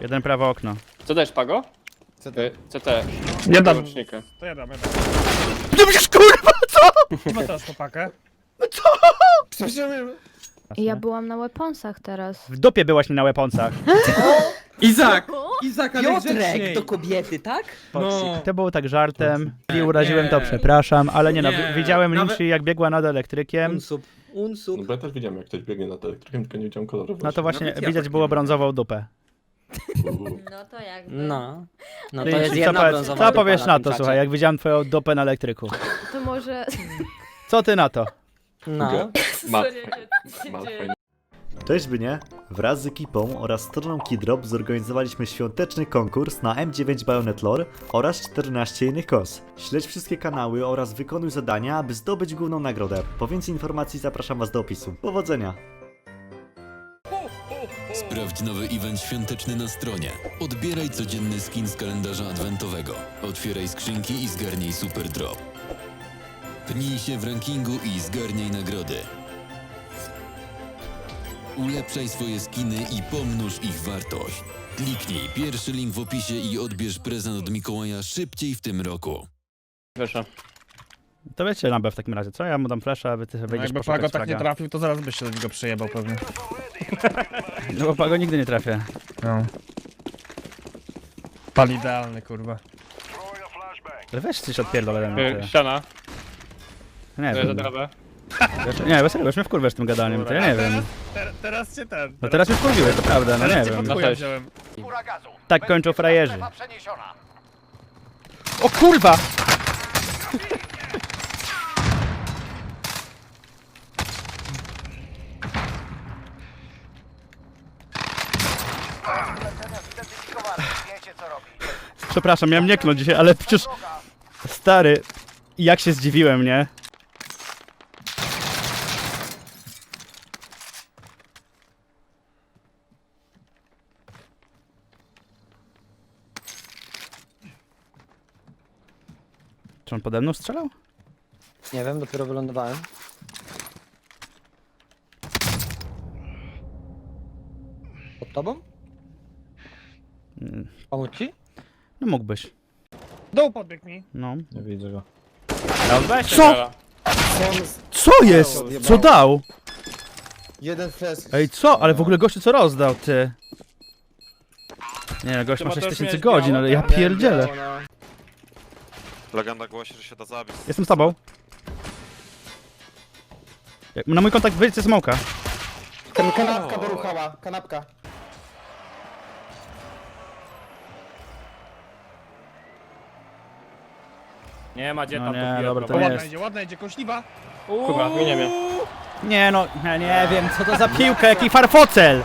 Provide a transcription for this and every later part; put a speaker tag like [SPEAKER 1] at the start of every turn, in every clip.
[SPEAKER 1] Jeden prawo okno.
[SPEAKER 2] Co dajesz, Pago?
[SPEAKER 3] Co
[SPEAKER 2] Y, CT.
[SPEAKER 4] Nie dam. To ja dam, ja dam.
[SPEAKER 1] No przecież kurwa, co?
[SPEAKER 4] Chyba też chłopakę.
[SPEAKER 5] Ja byłam na weaponsach teraz.
[SPEAKER 1] W dupie byłaś mi na weponcach.
[SPEAKER 6] Izak! Izak, ale
[SPEAKER 3] Piotrek do kobiety, tak?
[SPEAKER 6] No.
[SPEAKER 1] To było tak żartem. I
[SPEAKER 6] Nie,
[SPEAKER 1] uraziłem to, przepraszam, ale nie no,
[SPEAKER 6] Nie,
[SPEAKER 1] widziałem
[SPEAKER 6] nawet-
[SPEAKER 1] Linczy jak biegła nad elektrykiem.
[SPEAKER 3] Unsub.
[SPEAKER 7] No bo ja też widziałem, jak ktoś biegnie nad elektrykiem, tylko nie widziałem koloru.
[SPEAKER 1] No to właśnie
[SPEAKER 6] Nawet ja
[SPEAKER 1] widać
[SPEAKER 6] tak
[SPEAKER 1] było
[SPEAKER 6] nie
[SPEAKER 1] brązową dupę.
[SPEAKER 8] No to jakby.
[SPEAKER 3] No. No to jest
[SPEAKER 1] co,
[SPEAKER 3] jedna
[SPEAKER 1] powiedz,
[SPEAKER 3] brązowa
[SPEAKER 1] co
[SPEAKER 3] dupa
[SPEAKER 1] powiesz na
[SPEAKER 3] tym
[SPEAKER 1] to,
[SPEAKER 3] czacie.
[SPEAKER 1] słuchaj, jak widziałem twoją dupę na elektryku?
[SPEAKER 5] To może...
[SPEAKER 1] Co ty na to?
[SPEAKER 3] No.
[SPEAKER 7] Ma,
[SPEAKER 8] Serio, nie- nie
[SPEAKER 7] ma
[SPEAKER 8] dzieje.
[SPEAKER 7] Fajnie.
[SPEAKER 9] Cześć Bynie! Wraz z ekipą oraz stroną Kidrop zorganizowaliśmy świąteczny konkurs na M9 Bayonet Lore oraz 14 innych kos. Śledź wszystkie kanały oraz wykonuj zadania, aby zdobyć główną nagrodę. Po więcej informacji zapraszam Was do opisu. Powodzenia!
[SPEAKER 10] Sprawdź nowy event świąteczny na stronie. Odbieraj codzienny skin z kalendarza adwentowego. Otwieraj skrzynki i zgarnij super drop. Pnij się w rankingu i zgarniaj nagrody. Ulepszaj swoje skiny i pomnóż ich wartość. Kliknij pierwszy link w opisie i odbierz prezent od Mikołaja szybciej w tym roku.
[SPEAKER 2] Weszła.
[SPEAKER 1] To wiecie na B w takim razie, co? Ja mu dam flasha, a wy ty
[SPEAKER 4] No
[SPEAKER 1] wejdziesz
[SPEAKER 4] jakby
[SPEAKER 1] poszukać
[SPEAKER 4] tak nie
[SPEAKER 1] fraga.
[SPEAKER 4] trafił, to zaraz byś się do niego przyjebał pewnie.
[SPEAKER 1] No bo Pago nigdy nie trafię.
[SPEAKER 4] No. Pan idealny, kurwa.
[SPEAKER 1] Ale weź coś odpierdol ode mnie.
[SPEAKER 2] Y. Ściana.
[SPEAKER 1] Nie
[SPEAKER 2] To
[SPEAKER 1] wiem.
[SPEAKER 2] drabę.
[SPEAKER 1] Wiesz- Nie, bo serio, już mnie wkurwiasz tym gadaniem, to ja nie wiem.
[SPEAKER 4] Teraz, teraz cię ten.
[SPEAKER 1] No teraz już wkurwiłeś, to prawda, no nie wiem.
[SPEAKER 2] cześć.
[SPEAKER 4] wziąłem.
[SPEAKER 1] Tak kończą frajerzy. O kurwa! Przepraszam, miałem nie dzisiaj, ale przecież... Stary, jak się zdziwiłem, nie? Czy on pode mną strzelał?
[SPEAKER 3] Nie wiem, dopiero wylądowałem. Pod tobą?
[SPEAKER 1] Mm,
[SPEAKER 3] Pomóc ci?
[SPEAKER 1] No mógłbyś.
[SPEAKER 4] Dół podbiegł mi.
[SPEAKER 1] No.
[SPEAKER 4] Nie widzę go.
[SPEAKER 1] Co? Co jest? Co dał?
[SPEAKER 3] Jeden flash.
[SPEAKER 1] Ej, co? Ale w ogóle gościu co rozdał, ty? Nie, gość ma
[SPEAKER 2] Chyba też
[SPEAKER 1] 6000
[SPEAKER 2] miałeś
[SPEAKER 1] godzin, ale ja
[SPEAKER 2] tak?
[SPEAKER 1] pierdzielę.
[SPEAKER 7] Legenda głosi, że się da zabić.
[SPEAKER 1] Jestem z tobą. Na mój kontakt wyjdźcie smoka.
[SPEAKER 3] Ten kanapka doruchała, kanapka.
[SPEAKER 2] Nie ma gdzie
[SPEAKER 1] No
[SPEAKER 2] tam
[SPEAKER 1] nie,
[SPEAKER 2] to
[SPEAKER 1] dobra, to nie
[SPEAKER 4] ładna
[SPEAKER 1] jest.
[SPEAKER 4] idzie, ładna idzie, kośliwa.
[SPEAKER 2] Kurwa, minie mnie.
[SPEAKER 1] Nie no, ja nie wiem, co to za piłka, jaki farfocel!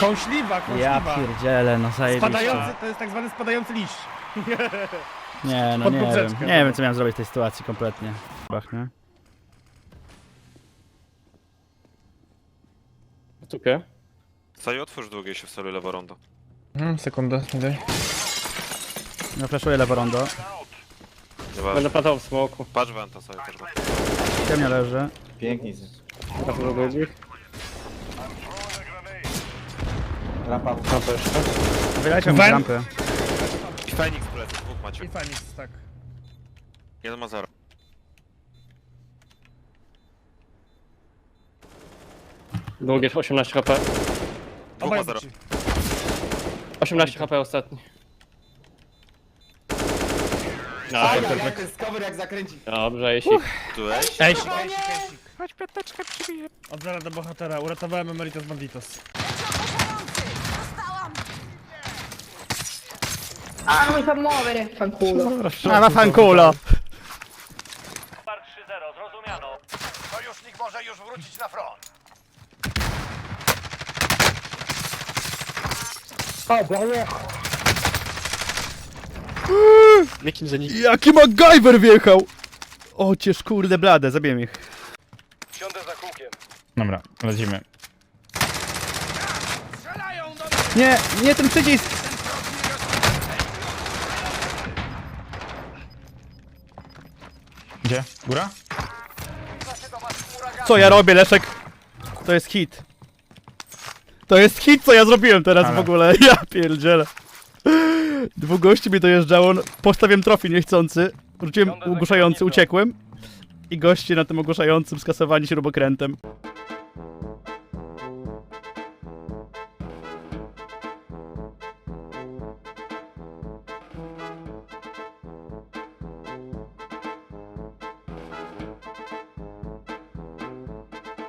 [SPEAKER 4] Kąśliwa,
[SPEAKER 1] Ja
[SPEAKER 4] kąśliwa.
[SPEAKER 1] pierdzielę, no zajebiście.
[SPEAKER 4] Spadający, to jest tak zwany spadający liść.
[SPEAKER 1] Nie, no
[SPEAKER 4] pod
[SPEAKER 1] nie wiem.
[SPEAKER 4] poprzeczkę,
[SPEAKER 1] Nie wiem, co miałem zrobić w tej sytuacji kompletnie. Bach, nie?
[SPEAKER 2] Tupie.
[SPEAKER 7] Saj otwórz długiej się w solu lewo rondo.
[SPEAKER 4] Hmm, sekundę, daj.
[SPEAKER 1] No flashuję lewo rondo.
[SPEAKER 7] Nieważne.
[SPEAKER 2] Będę platował w smoku.
[SPEAKER 7] Patrz Venta sobie też. Venta.
[SPEAKER 1] Ciemnia leży.
[SPEAKER 2] Trafię do ludzi.
[SPEAKER 3] Rampa.
[SPEAKER 1] Wyleciał mi
[SPEAKER 4] Wen-
[SPEAKER 1] rampy.
[SPEAKER 7] I Fenix dwóch macie.
[SPEAKER 4] I Fenix, tak.
[SPEAKER 7] Jeden ma zero.
[SPEAKER 2] Długie 18 HP.
[SPEAKER 7] Dwóch ma zero.
[SPEAKER 4] ci.
[SPEAKER 2] 18 HP ostatni. No,
[SPEAKER 3] ten skover jak zakręci.
[SPEAKER 2] dobrze, jeśli.
[SPEAKER 7] Byłeś?
[SPEAKER 4] Ej, Chodź piąteczkę przybiję. Od zera do bohatera, uratowałem Emeritus Banditos.
[SPEAKER 5] Ah, non mi fa muovere, fanculo.
[SPEAKER 1] A ma fanculo!
[SPEAKER 2] Jakim za nim?
[SPEAKER 1] Jaki MacGyver wjechał! O cię kurde blade, zabiję ich.
[SPEAKER 4] Dobra, lecimy.
[SPEAKER 1] Nie, nie ten przycisk!
[SPEAKER 4] Gdzie? Góra?
[SPEAKER 1] Co ja robię, Leszek? To jest hit. To jest hit, co ja zrobiłem teraz
[SPEAKER 4] Ale.
[SPEAKER 1] w ogóle. Ja pierdzielę. Dwóch gości mi dojeżdżało. no, Postawiłem trofi niechcący. Rzuciłem ogłuszający, uciekłem. I goście na tym ogłuszającym skasowani śrubokrętem.